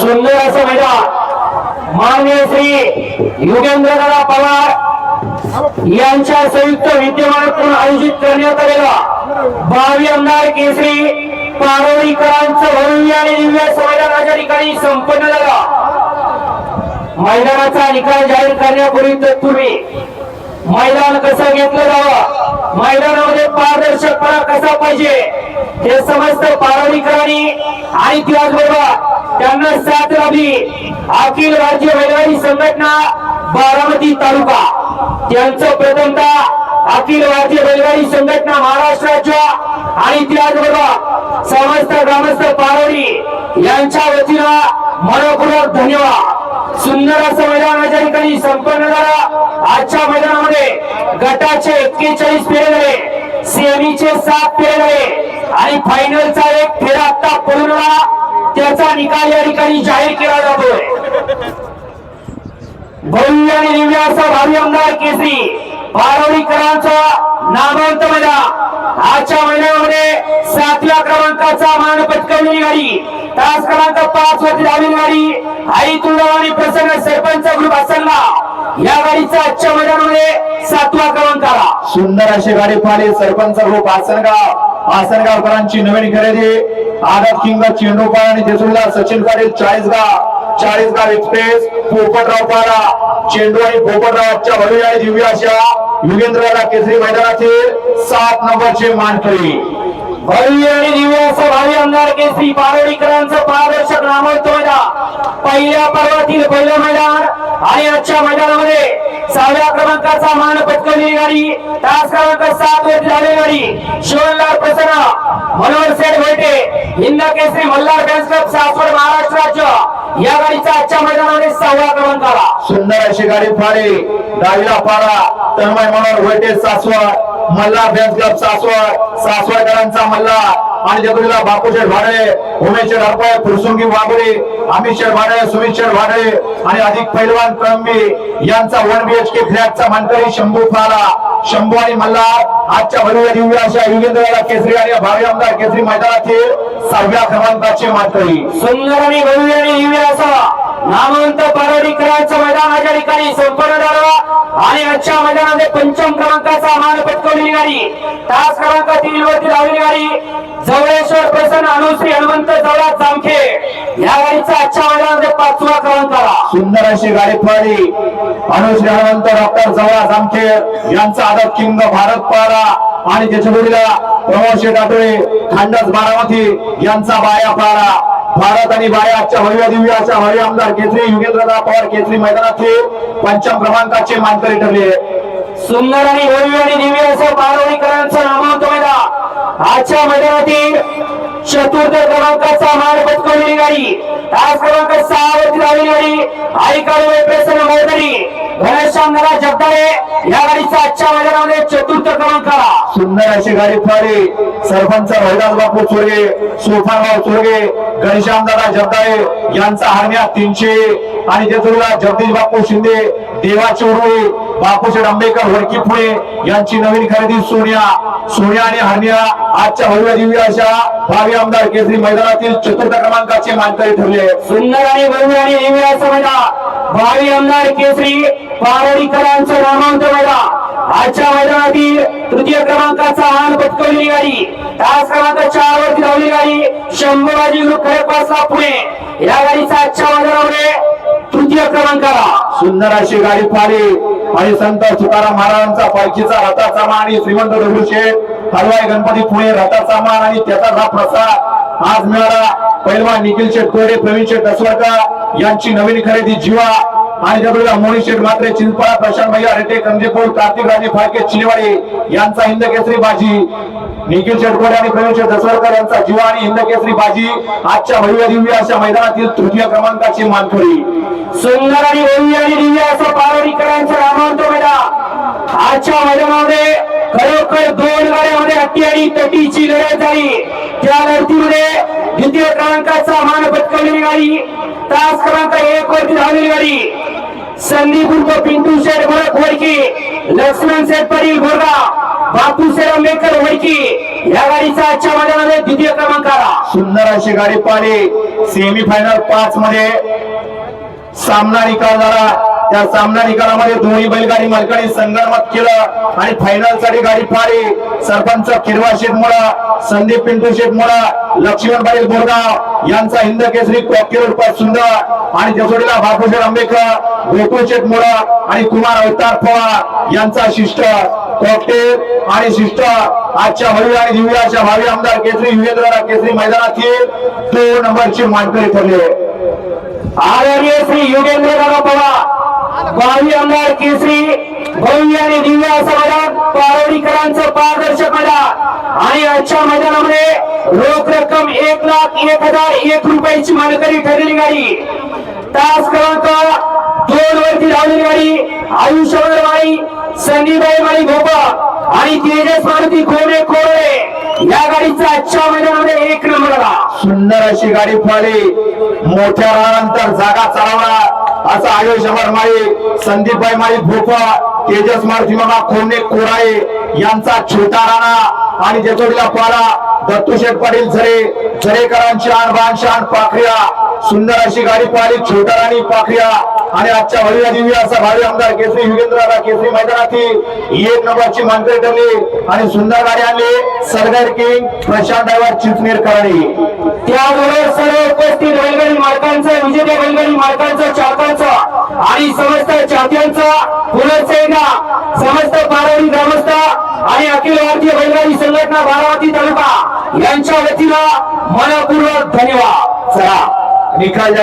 सुंदर असं मैदान माननीय श्री युगेंद्रदादा पवार यांच्या संयुक्त विद्यमानातून आयोजित करण्यात आलेला बावी आमदार केसरी पारोळीकरांचं भव्य आणि दिव्य असं ठिकाणी संपन्न झाला. मैदानाचा निकाल जाहीर करण्यापूर्वी तत्पूर्वी मैदान कसं घेतलं जावं? मैदानावर पारदर्शकपणा कसा पाहिजे? हे समस्त पारवणीकरांनी आणि त्याचबरोबर त्यांना साथ लाभली. अखिल राज्य बैलगाडी संघटना बारामती तालुका. त्यांचं प्रथमतः अखिल राज्य बैलगाडी संघटना महाराष्ट्राच्या आणि त्याचबरोबर समस्त ग्रामस्थ पारवडी यांच्या वतीनं मनपूर्वक धन्यवाद. सुंदर असं मैदानाच्या ठिकाणी संपन्न झाला. आजच्या मैदानामध्ये गटाचे एक्केचाळीस फेरे झाले. सेमीचे सात फेरे आणि फायनलचा एक फेरा आता पूर्ण. त्याचा निकाल या ठिकाणी जाहीर केला जातोय. भव्य आणि दिव्य असा भावी आमदार केसरी पारवडीकरांचा नामांत मैदान. आजच्या महिन्यामध्ये सातव्या क्रमांकाचा मान पटकवलेली गाडी. तास क्रमांक पाच वरती धावलेली गाडी आई तुळजाभवानी प्रसन्न सरपंच ग्रुप असला या गाडीचा आजच्या मैदानामध्ये सातवा क्रमांक आला. सुंदर अशी गाडी पाहिली सरपंच ग्रुप आसनगाव. आसनगावकरांची नवीन खरेदी. आदत किंग चेंडूपाळ आणि तेसुल्ला सचिन पाटील चाळीसगाव. चाळीसगाव एक्सप्रेस पोपटराव पारा चेंडू आणि पोपटरावच्या भव्य आणि दिव्य अशा युगेंद्रला केसरी मैदानातील सात नंबरचे मानकरी. भव्य आणि दिव्य असं भावी आमदार केसरी पारवडीकरांचं पारदर्शक नामवंत पहिल्या पर्वातील पहिलं मैदान आणि आजच्या मैदानामध्ये सहाव्या क्रमांकाचा मान पटकवलेली गाडी तास क्रमांक सात वरती झालेली गाडी शिवनलाल प्रसन्न मनोहर सेठ भेटे हिंद केसरी मल्हार फॅन्स क्लब सासवड महाराष्ट्र राज्य. या गाडीचा आजच्या मैदानामध्ये सहाव्या क्रमांकाला. सुंदर अशी गाडी फाडी डावीला पारा तन्मय मनोहर भेटे सासवड मल्हार फॅन्स क्लब सासवड सासवडकरांचा मल्हार आणि जगुलीला बापूशेठ भाडे उमेश हरपाय फुरसुंगी बाबरे अमित शेठ भाडे सुमित शेठ भाडे आणि अधिक पैलवान कळंबी यांचा वन बी एच के फ्लॅटचा मानकरी शंभू फारा शंभू आणि मल्हार आजच्या भव्य दिव्य अशा युगेंद्रला केसरी आणि भावी आमदार केसरी मैदानातील सहाव्या क्रमांकाचे मानकरी. सुंदर आणि भव्य आणि दिव्य असा नामवंत पारवडीकरांचं मैदान आजच्या ठिकाणी संप आणि आजच्या मैदानामध्ये पंचम क्रमांकाचा मान पटकवलेली गाडी. तास क्रमांक तीन वरती धावलेली गाडी. जवळेश्वर प्रसन्न अनुश्री हनुमंत जवळा जामखे या गाडीचा आजच्या मैदानामध्ये पाचवा क्रमांक आला. सुंदर अशी गाडी पळाली. अनुश्री हनुमंत डॉक्टर जवळ जामखे यांचा आदर किंग भारत पारा. आणि त्याच्या जोडीला प्रमोद शेठ आठवळे खांडस बारामती. यांचा बाया पारा. भारत आणि बाया आजच्या भव्य दिव्या अशा भव्य आमदार केसरी युगेंद्रदा पवार केसरी मैदानातील पंचम क्रमांकाचे मानकरी ठरले. सुंदर आणि भव्य आणि दिव्य असं पारवडीकरांचं नामांक मैदान आजच्या मैदानातील चतुर्थ क्रमांकाचा मान पटकवलेली गाडी. तास क्रमांक सहा वरती धावलेली गाडी. आई काळवे प्रसन्न मोदरी घनश्यामदादा जगदाळे. या गाडीचा आजच्या मैदानामध्ये सुंदर अशी गाडी पळाली सरपंच भैदास बापू चोरगे सुलतानराव चोरगे घनश्यामदादा जगदाळे यांचा हरण्या तीनशे. आणि जेजुरीला जगदीश बापू शिंदे देवा चोरुळे बापूशेठ आंबेकर वडकी पुणे यांची नवीन खरेदी सोनिया. सोनिया आणि हरण्या आजच्या भव्य दिव्य अशा भावी आमदार केसरी मैदानातील चतुर्थ क्रमांकाचे मानकरी ठरले. सुंदर आणि भव्य आणि दिव्य असं मैदान भावी आमदार केसरी पारवडीकरांचं नामांक मैदान आजच्या मैदानातील तृतीय क्रमांकाचा मान पटकवलेली गाडी. तास क्रमांक चार वरती धावली गाडी. शंभूबाजी ग्रुप पुणे. या गाडीचा आजच्या मैदानामध्ये तृतीय क्रमांकाला. सुंदर अशी गाडी पाहिली आणि संत तुकाराम महाराजांचा पालखीचा रथाचा मान आणि श्रीमंत दगडूशेठ हलवाई गणपती पुणे रथाचा मान आणि त्याचा प्रसाद आज मिळाला. पैलवान निखिल शेठ कोरडे प्रवीण शेठ दसवडकर यांची नवीन खरेदी जीवा. आयडब्ल्यू अमोनी शेठ मात्रे चिंचपाळा प्रशांत भैया रेटे कंजेपूर कार्तिक राजे फाळके चिलेवाडी यांचा हिंद केसरी बाजी. निखिल शेटकोडे आणि प्रवीण शेठ दसवडकर यांचा जीवा आणि हिंद केसरी बाजी. आजच्या भव्य दिव्य अशा मैदानातील तृतीय क्रमांकाची मानखोरी सुंदर आणि भव्य आणि दिव्य असं पारवडीकरांचं नामांत मैदान. आजच्या मैदानामध्ये खरोखर दोन गाड्यामध्ये हत्ती आणि तटीची लढत झाली. त्या लढतीमध्ये द्वितीय क्रमांकाचा मान पटकवलेली गाडी तास क्रमांक एक वरती धावलेली गाडी. संदीप उर्फ पिंटू शेठ भरत वडकी लक्ष्मण शेठ पाटील बापू बापूसाहेब आंबेडकर वडकी या गाडीचा आजच्या मैदानामध्ये द्वितीय क्रमांक आला सुंदर अशी गाडी पाहिली. सेमी फायनल पाच मध्ये सामना निकाल झाला त्या सामना निकालामध्ये दोन्ही बैलगाडी मालकांनी संघर्मत केलं आणि फायनलसाठी गाडी पाडी सरपंच किरवा शेटमुळा संदीप पिंटू शेटमुळा लक्ष्मण पाटील बोरगाव यांचा हिंद केसरी कॉकी सुंदर आणि जसोडीला बापूशेर आंबेडकर गोकुळ शेटमुळा आणि कुमार अवतार पवार यांचा शिष्ट. कॉकटेल आणि शिष्ट. आजच्या भव्य आणि दिव्याच्या भावी आमदार केसरी युगेंद्र केसरी मैदानातील दोन नंबरची मानकरी ठरले. आदरणीय श्री योगेंद्र दादा पवार भावी आमदार केसरी भव्य आणि दिव्य असं मैदान पारवडीकरांचं पारदर्शक मैदान. आणि आजच्या मैदानामध्ये रोख रक्कम एक लाख एक हजार एक रुपयाची मानकरी ठरलेली गाडी. तास क्रमांक दोन वरती लावलेली गाडी आयुष्यभर माई संदीपाई माई भोपा आणि तेजस मारुती खोरे खोरे या गाडीचा आजच्या महिन्यामध्ये एक नंबर आला. सुंदर अशी गाडी पळाली मोठ्या रानानंतर जागा चालवणार असं आयुष्यभर माळी संदीपबाई माळी भोपा तेजस मारुती मामा खोमणे कोराळे यांचा छोटा राणा आणि जेचोडीला पाला. दत्तूशेठ पाटील झरे झरेकरांची आण बाण शान पाखरिया सुंदर अशी गाडी पाहिली छोटा राणी पाखऱ्या. आणि आजच्या भव्य दिव्य असा भावी आमदार केसरी युगेंद्र केसरी मैदानातील एक नंबरची मानकरी ठरली. आणि सुंदर गाडी आणली. सरदार किंग प्रशांत ड्रायव्हर चिचनेर कराडी. त्याबरोबर सर्व उपस्थित बैलगाडी मालकांचं विजेत्या बैलगाडी मालकांचं चालकांचं आणि समस्त चाहत्यांचं एकदा समस्त पारवडी ग्रामस्थ आणि अखिल भारतीय बैलगाडी संघटना बारामती तालुका यांच्या वतीनं मनपूर्वक धन्यवाद. चला. निकाल